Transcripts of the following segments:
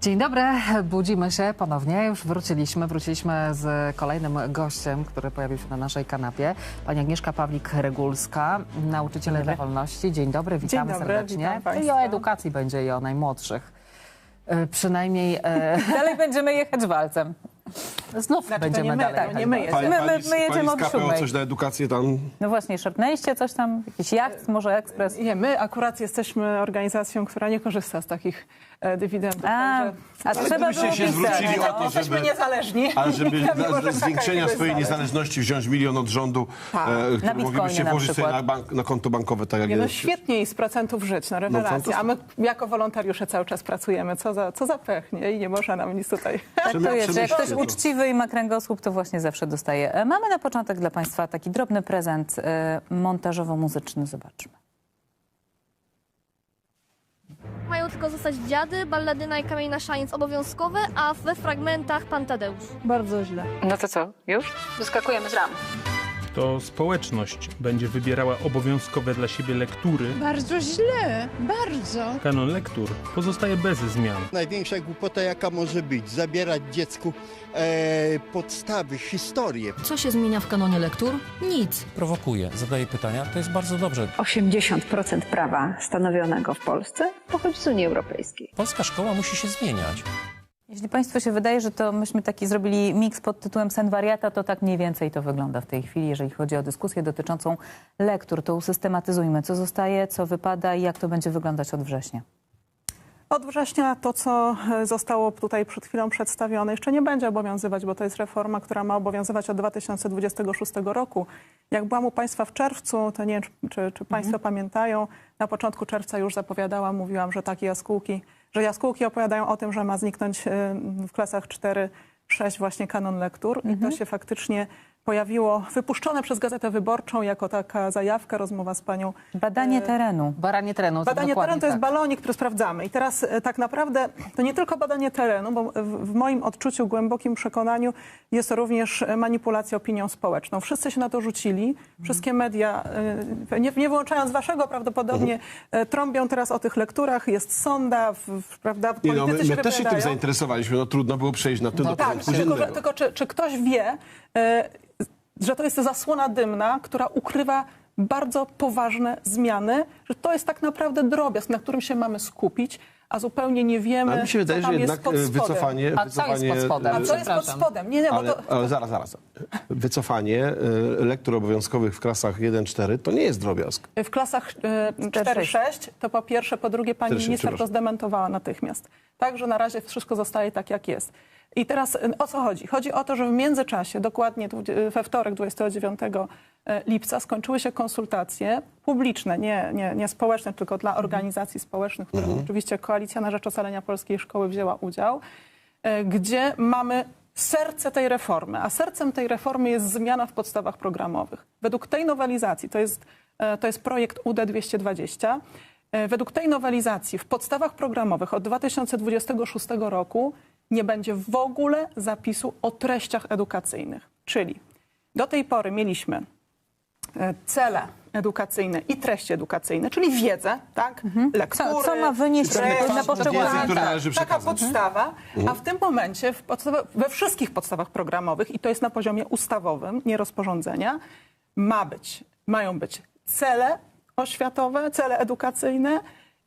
Dzień dobry, budzimy się ponownie. Już wróciliśmy. Wróciliśmy z kolejnym gościem, który pojawił się na naszej kanapie. Pani Agnieszka Pawlik-Regulska, nauczyciel dla wolności. Dzień dobry, witamy dobry, serdecznie. witam I państwa. o edukacji będzie i o najmłodszych. E, Przynajmniej e, Dalej będziemy jechać walcem. Znów Znaczy, będziemy nie my, dalej. to nie my jedziemy. My- my- my jedziemy pani od siódmej. coś na edukację tam... No właśnie, szepnęliście coś tam, jakiś jacht, może ekspres. Nie, my akurat jesteśmy organizacją, która nie korzysta z takich e, dywidendów. A, a trzeba było się zwrócili o to, jesteśmy żeby- niezależni. Ale żeby dla zwiększenia swojej niezależności wziąć milion od rządu, Tak. e, który moglibyście na włożyć sobie na, bank, na konto bankowe, tak jak Nie, no jest. świetnie i z procentów żyć, no rewelacja. A my jako wolontariusze cały czas pracujemy. Co za, co za pech, nie? I nie można nam nic tutaj... Tak to jest, że jak ktoś Przemyślcie uczciwy i ma kręgosłup, to właśnie zawsze dostaje. E, Mamy na początek dla Państwa taki drobny prezent e, montażowo-muzyczny. Zobaczmy. Mają tylko zostać dziady, balladyna i kamienna szaniec obowiązkowe, a we fragmentach pan Tadeusz. Bardzo źle. No to co, już? Wyskakujemy z ram. To społeczność będzie wybierała obowiązkowe dla siebie lektury, Bardzo źle, bardzo. kanon lektur pozostaje bez zmian. Największa głupota, jaka może być, zabierać dziecku e, podstawy, historię. Co się zmienia w kanonie lektur? Nic. prowokuje, zadaje pytania, to jest bardzo dobrze. 80% prawa stanowionego w Polsce pochodzi z Unii Europejskiej. Polska szkoła musi się zmieniać. Jeśli Państwu się wydaje, że to myśmy taki zrobili miks pod tytułem Sen wariata, to tak mniej więcej to wygląda w tej chwili, jeżeli chodzi o dyskusję dotyczącą lektur. To usystematyzujmy, co zostaje, co wypada i jak to będzie wyglądać od września. Od września to, co e, zostało tutaj przed chwilą przedstawione, jeszcze nie będzie obowiązywać, bo to jest reforma, która ma obowiązywać od 2026 roku. Jak byłam u Państwa w czerwcu, to nie wiem, czy, czy, Państwo pamiętają, na początku czerwca już zapowiadałam, mówiłam, że takie jaskółki, że jaskółki opowiadają o tym, że ma zniknąć e, w klasach 4, 6 właśnie kanon lektur i to się faktycznie pojawiło, wypuszczone przez Gazetę Wyborczą jako taka zajawka, rozmowa z panią Badanie terenu. Baranie terenu. Badanie dokładnie terenu to jest tak. balonik, który sprawdzamy. I teraz e, tak naprawdę to nie tylko badanie terenu, bo w, moim odczuciu, głębokim przekonaniu jest to również e, manipulacja opinią społeczną. Wszyscy się na to rzucili. Wszystkie media, e, nie, nie wyłączając waszego prawdopodobnie, e, trąbią teraz o tych lekturach. Jest sonda, w, w, prawda, Nie, no, my, politycy my też się tym zainteresowaliśmy, no trudno było przejść na tym do Tak, tylko, że, tylko czy, czy ktoś wie, e, że to jest zasłona dymna, która ukrywa bardzo poważne zmiany, że to jest tak naprawdę drobiazg, na którym się mamy skupić, a zupełnie nie wiemy, Ale mi się wydaje, co że tam jednak jest pod e, spodem. wycofanie... A co jest wycofanie, pod spodem? e, A co jest pod spodem? Nie, nie, bo Ale, to... ale zaraz, zaraz. Wycofanie e, lektur obowiązkowych w klasach 1-4 to nie jest drobiazg. W klasach e, 4-6 to po pierwsze, po drugie pani 4-6, minister to zdementowała natychmiast. Także na razie wszystko zostaje tak, jak jest. I teraz e, o co chodzi? Chodzi o to, że w międzyczasie, dokładnie dwu- we wtorek 29 lipca skończyły się konsultacje publiczne, nie, nie, nie społeczne, tylko dla organizacji społecznych, w których oczywiście Koalicja na Rzecz Ocalenia Polskiej Szkoły wzięła udział, gdzie mamy serce tej reformy. A sercem tej reformy jest zmiana w podstawach programowych. Według tej nowelizacji, to jest, to jest projekt UD 220, e, według tej nowelizacji w podstawach programowych od 2026 roku nie będzie w ogóle zapisu o treściach edukacyjnych. Czyli do tej pory mieliśmy e, cele edukacyjne i treści edukacyjne, czyli wiedzę, tak? Lektury, Co- co ma wynieść treści, na poszczególne- tak. Taka przekazać. podstawa, a w tym momencie w podstawa, we wszystkich podstawach programowych, i to jest na poziomie ustawowym, nie rozporządzenia, ma być, mają być cele oświatowe, cele edukacyjne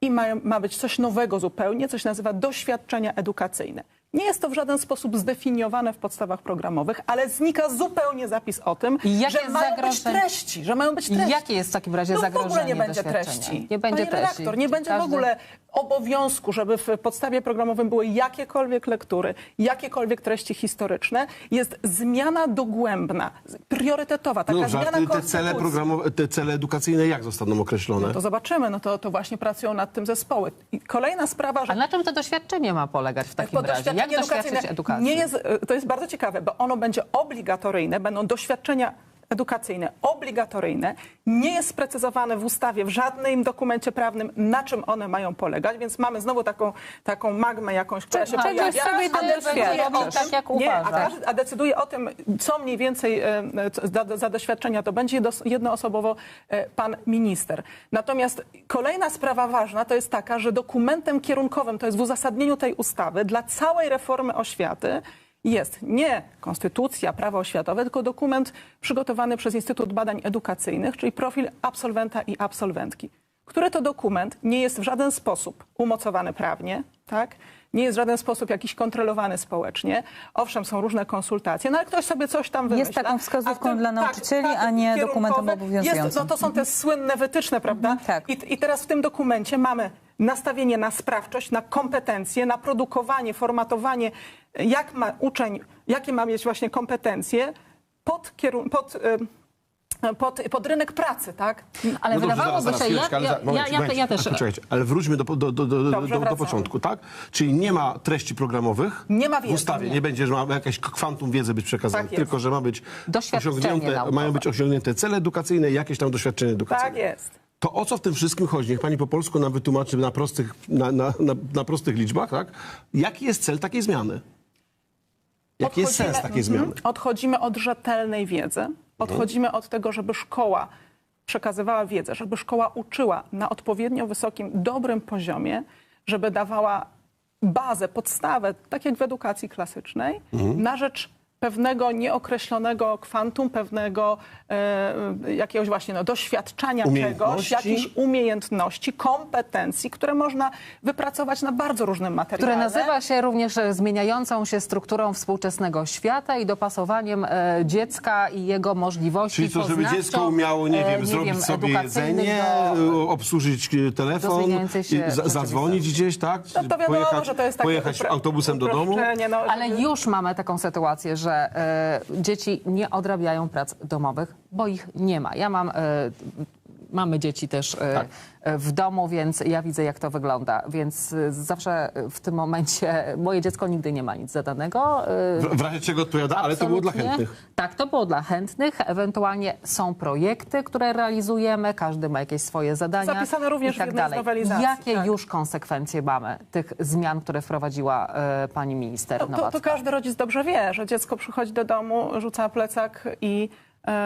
i mają, ma być coś nowego zupełnie, co się nazywa doświadczenia edukacyjne. Nie jest to w żaden sposób zdefiniowane w podstawach programowych, ale znika zupełnie zapis o tym, jakie że mają być treści, że mają być treści. Jakie jest w takim razie No w zagrożenie ogóle nie będzie doświadczenia? treści. Nie będzie Panie treści. redaktor, nie będzie w Każdy- ogóle obowiązku, żeby w podstawie programowym były jakiekolwiek lektury, jakiekolwiek treści historyczne. Jest zmiana dogłębna, priorytetowa, taka No zmiana a te, te, cele konstytucji. programowe, te cele edukacyjne jak zostaną określone? To zobaczymy, no to, to właśnie pracują nad tym zespoły. I kolejna sprawa, że A na czym to doświadczenie ma polegać w takim bo razie? Jak doświadczyć edukacji? Nie jest, to jest bardzo ciekawe, bo ono będzie obligatoryjne, będą doświadczenia edukacyjne obligatoryjne. Nie jest sprecyzowane w ustawie, w żadnym dokumencie prawnym, na czym one mają polegać, więc mamy znowu taką, taką magmę jakąś, która się pojawia. sobie a będzie decyduje o tym- tak, jak nie, a, każdy- a decyduje o tym, co mniej więcej e, za, za doświadczenia to będzie jedno- jednoosobowo e, pan minister. Natomiast kolejna sprawa ważna to jest taka, że dokumentem kierunkowym, to jest w uzasadnieniu tej ustawy, dla całej reformy oświaty jest nie konstytucja, prawo oświatowe, tylko dokument przygotowany przez Instytut Badań Edukacyjnych, czyli profil absolwenta i absolwentki, który to dokument nie jest w żaden sposób umocowany prawnie, tak? nie jest w żaden sposób jakiś kontrolowany społecznie. Owszem, są różne konsultacje, no ale ktoś sobie coś tam wymyśla. taką wskazówką dla nauczycieli, a nie dokumentem obowiązującym. Jest, no to są te słynne wytyczne, prawda? tak. I, I teraz w tym dokumencie mamy nastawienie na sprawczość, na kompetencje, na produkowanie, formatowanie, jak ma uczeń, jakie ma mieć właśnie kompetencje pod, kierun- pod, y, pod, pod rynek pracy, tak? Ale No wydawałoby się, ja, ja, ja, ja, też... Czekajcie, ale wróćmy do, do, do, do, do, początku, tak? Czyli nie ma treści programowych Nie ma w wiedzy, ustawie, nie. będzie, że ma jakieś kwantum wiedzy być przekazane, Tak tylko że ma być osiągnięte, mają być osiągnięte cele edukacyjne i jakieś tam doświadczenie edukacyjne. Tak jest. To o co w tym wszystkim chodzi? Niech pani po polsku nam wytłumaczy na prostych, na, na, na, na prostych liczbach, tak? Jaki jest cel takiej zmiany? Jaki jest sens takiej Mhm. zmiany? Odchodzimy od rzetelnej wiedzy, odchodzimy od tego, żeby szkoła przekazywała wiedzę, żeby szkoła uczyła na odpowiednio wysokim, dobrym poziomie, żeby dawała bazę, podstawę, tak jak w edukacji klasycznej, Mhm. na rzecz pewnego nieokreślonego kwantum, pewnego e, jakiegoś właśnie no, doświadczania czegoś, jakichś umiejętności, kompetencji, które można wypracować na bardzo różnym materiale. które nazywa się również e, zmieniającą się strukturą współczesnego świata i dopasowaniem e, dziecka i jego możliwości Czyli co, żeby dziecko umiało, nie e, wiem, zrobić sobie edukacyjnych jedzenie, do- e, obsłużyć do telefon, za, rzeczywistości. zadzwonić gdzieś, tak? No to wiadomo, pojechać że to jest takie pojechać autobusem do domu? No, Ale żeby- już mamy taką sytuację, że e, dzieci nie odrabiają prac domowych, bo ich nie ma. Ja mam, e, mamy dzieci też e, Tak. e, w domu, więc ja widzę, jak to wygląda. Więc e, zawsze w tym momencie moje dziecko nigdy nie ma nic zadanego. W, w razie czego odpowiada, ale to było dla Absolutnie. chętnych. Tak, to było dla chętnych. Ewentualnie są projekty, które realizujemy, każdy ma jakieś swoje zadania. Zapisane również i tak w dalej. nowelizacji, Jakie tak. już konsekwencje mamy tych zmian, które wprowadziła e, pani minister To, to, Nowacka? to każdy rodzic dobrze wie, że dziecko przychodzi do domu, rzuca plecak i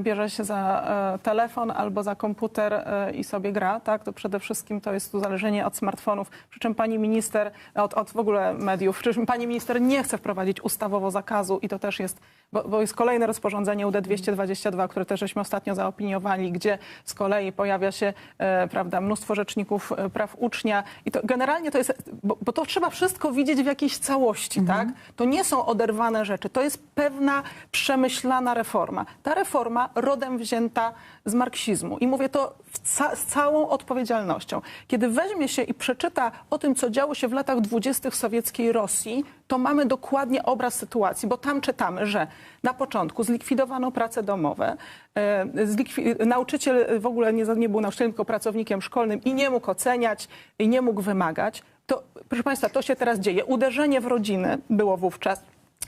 bierze się za e, telefon albo za komputer e, i sobie gra, tak? To przede wszystkim to jest uzależnienie od smartfonów. Przy czym pani minister, od, od w ogóle mediów, przy czym pani minister nie chce wprowadzić ustawowo zakazu i to też jest, bo, bo jest kolejne rozporządzenie UD 222, które też żeśmy ostatnio zaopiniowali, gdzie z kolei pojawia się, e, prawda, mnóstwo rzeczników e, praw ucznia i to generalnie to jest, bo, bo to trzeba wszystko widzieć w jakiejś całości, tak? To nie są oderwane rzeczy, to jest pewna przemyślana reforma. Ta reforma rodem wzięta z marksizmu i mówię to ca- z całą odpowiedzialnością. Kiedy weźmie się i przeczyta o tym, co działo się w latach dwudziestych w sowieckiej Rosji, to mamy dokładnie obraz sytuacji, bo tam czytamy, że na początku zlikwidowano prace domowe, e, zlikwi- nauczyciel w ogóle nie, nie był nauczycielem, tylko pracownikiem szkolnym i nie mógł oceniać, i nie mógł wymagać. To, proszę Państwa, to się teraz dzieje. Uderzenie w rodziny było wówczas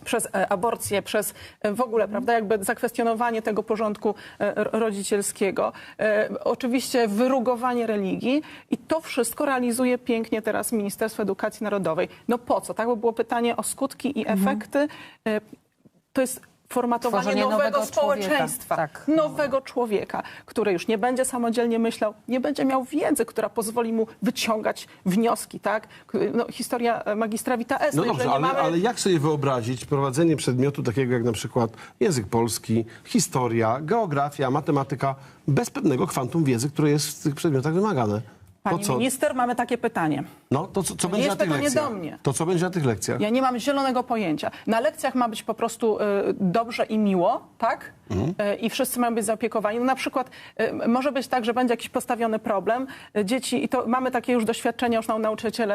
przez e, aborcję, przez e, w ogóle, prawda, jakby zakwestionowanie tego porządku ro- rodzicielskiego. Oczywiście wyrugowanie religii i to wszystko realizuje pięknie teraz Ministerstwo Edukacji Narodowej. No po co? Tak by było pytanie o skutki i efekty. E, To jest formatowanie Tworzenie nowego, nowego społeczeństwa, człowieka. Tak. nowego człowieka, który już nie będzie samodzielnie myślał, nie będzie miał wiedzy, która pozwoli mu wyciągać wnioski, tak? No, historia e, magistra Vita S. No dobrze, ale, mamy- ale jak sobie wyobrazić prowadzenie przedmiotu takiego jak na przykład język polski, historia, geografia, matematyka, bez pewnego kwantum wiedzy, które jest w tych przedmiotach wymagane? Pani co? minister, mamy takie pytanie. No, to co, co będzie na tych lekcjach? do mnie. To co będzie na tych lekcjach? Ja nie mam zielonego pojęcia. Na lekcjach ma być po prostu y, dobrze i miło, tak? Y, I wszyscy mają być zaopiekowani. No, na przykład y, może być tak, że będzie jakiś postawiony problem. Y, dzieci, i to mamy takie już doświadczenia, już nam nauczyciele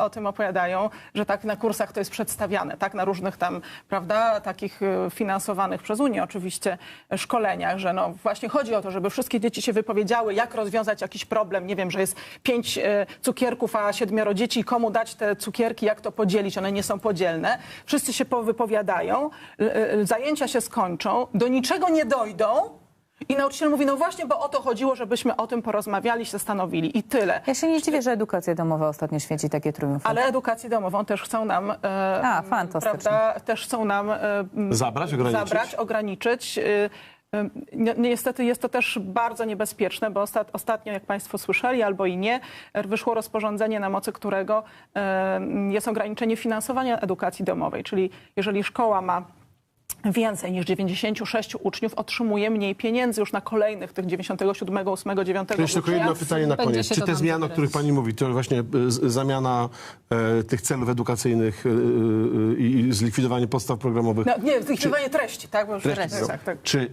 o tym opowiadają, że tak na kursach to jest przedstawiane, tak? Na różnych tam, prawda, takich finansowanych przez Unię oczywiście szkoleniach, że no właśnie chodzi o to, żeby wszystkie dzieci się wypowiedziały, jak rozwiązać jakiś problem. Nie wiem, że jest pięć y, cukierków, a siedmioro dzieci, komu dać te cukierki, jak to podzielić, one nie są podzielne. Wszyscy się powypowiadają, y, y, zajęcia się skończą, do niczego nie dojdą, I nauczyciel mówi, no właśnie, bo o to chodziło, żebyśmy o tym porozmawiali, się zastanowili i tyle. Ja się nie dziwię, że edukacja domowa ostatnio świeci takie triumfy. Ale edukację domową też chcą nam, e, A, fantastycznie. prawda, też chcą nam e, Zabrać, ograniczyć? zabrać, ograniczyć. E, e, Niestety jest to też bardzo niebezpieczne, bo ostat, ostatnio, jak Państwo słyszeli, albo i nie, e, wyszło rozporządzenie, na mocy którego jest ograniczenie finansowania edukacji domowej. Czyli jeżeli szkoła ma więcej niż 96 uczniów, otrzymuje mniej pieniędzy już na kolejnych tych 97, 8, 9 To jeszcze tylko jedno pytanie na koniec. Czy te zmiany, o których pani mówi, to właśnie e, zamiana e, tych celów edukacyjnych e, e, i zlikwidowanie podstaw programowych, No, nie, zlikwidowanie treści, tak? Bo już treści tak, tego, tak, tak. czy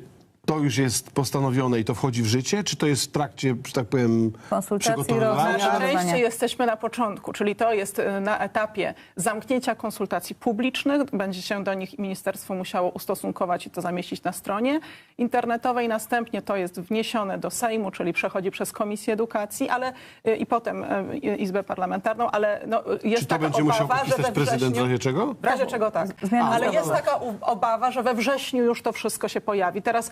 to już jest postanowione i to wchodzi w życie, czy to jest w trakcie, że tak powiem, Konsultacji. Na Rozwiązania. szczęście jesteśmy na początku, czyli to jest y, na etapie zamknięcia konsultacji publicznych. Będzie się do nich ministerstwo musiało ustosunkować i to zamieścić na stronie internetowej. Następnie to jest wniesione do Sejmu, czyli przechodzi przez Komisję Edukacji, ale y, i potem y, Izbę Parlamentarną, ale no, jest Czy to taka będzie obawa, musiał że podpisać we prezydent w wrześniu... razie czego? W razie czego tak. Zmiany Ale jest taka obawa, że we wrześniu już to wszystko się pojawi. Teraz,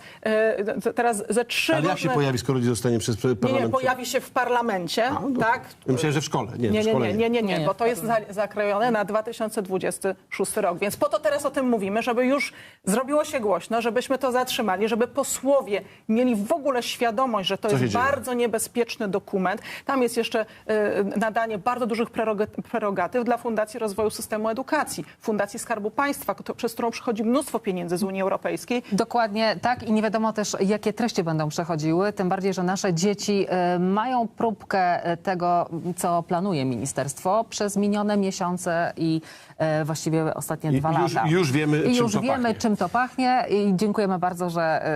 t- teraz ze trzy Ale jak się różne- pojawi, skoro nie zostanie przez Nie, nie, parlament? pojawi się w parlamencie, A, no, tak? Ja myślałem, że w szkole. Nie, Nie, w nie, szkole nie, nie, nie, nie, Nie, bo to jest za, zakrojone na 2026 rok. Więc po to teraz o tym mówimy, żeby już zrobiło się głośno, żebyśmy to zatrzymali, żeby posłowie mieli w ogóle świadomość, że to się jest dzieje? bardzo niebezpieczny dokument. Tam jest jeszcze y, nadanie bardzo dużych preroga- prerogatyw dla Fundacji Rozwoju Systemu Edukacji, Fundacji Skarbu Państwa, kto, przez którą przychodzi mnóstwo pieniędzy z Unii Europejskiej. Dokładnie tak i nie wiadomo też, jakie treści będą przechodziły, tym bardziej, że nasze dzieci e, mają próbkę e, tego, co planuje ministerstwo przez minione miesiące i e, właściwie ostatnie dwa już- lata. już wiemy, I czym już to wiemy, pachnie. czym to pachnie i dziękujemy bardzo, że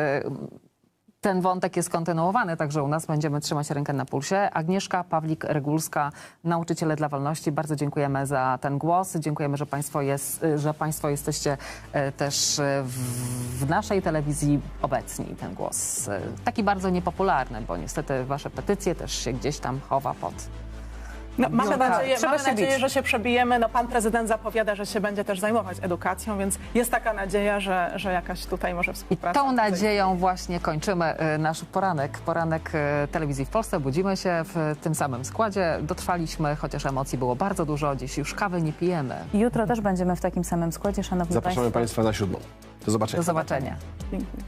ten wątek jest kontynuowany, także u nas będziemy trzymać rękę na pulsie. Agnieszka Pawlik-Regulska, nauczyciele dla wolności, bardzo dziękujemy za ten głos. Dziękujemy, że Państwo, jest, że państwo jesteście e, też e, w, naszej telewizji obecni. Ten głos e, taki bardzo niepopularny, bo niestety Wasze petycje też się gdzieś tam chowa pod No, mamy Biurka. nadzieję, Trzeba mamy się nadzieję że się przebijemy. No, pan prezydent zapowiada, że się będzie też zajmować edukacją, więc jest taka nadzieja, że, że jakaś tutaj może I współpraca. tą nadzieją właśnie kończymy e, nasz poranek, poranek e, telewizji w Polsce. Budzimy się w tym samym składzie. Dotrwaliśmy, chociaż emocji było bardzo dużo. Dziś już kawy nie pijemy. Jutro też będziemy w takim samym składzie, szanowni Zapraszamy państwo. Państwa na siódmą. Do zobaczenia. Do zobaczenia. Dziękuję.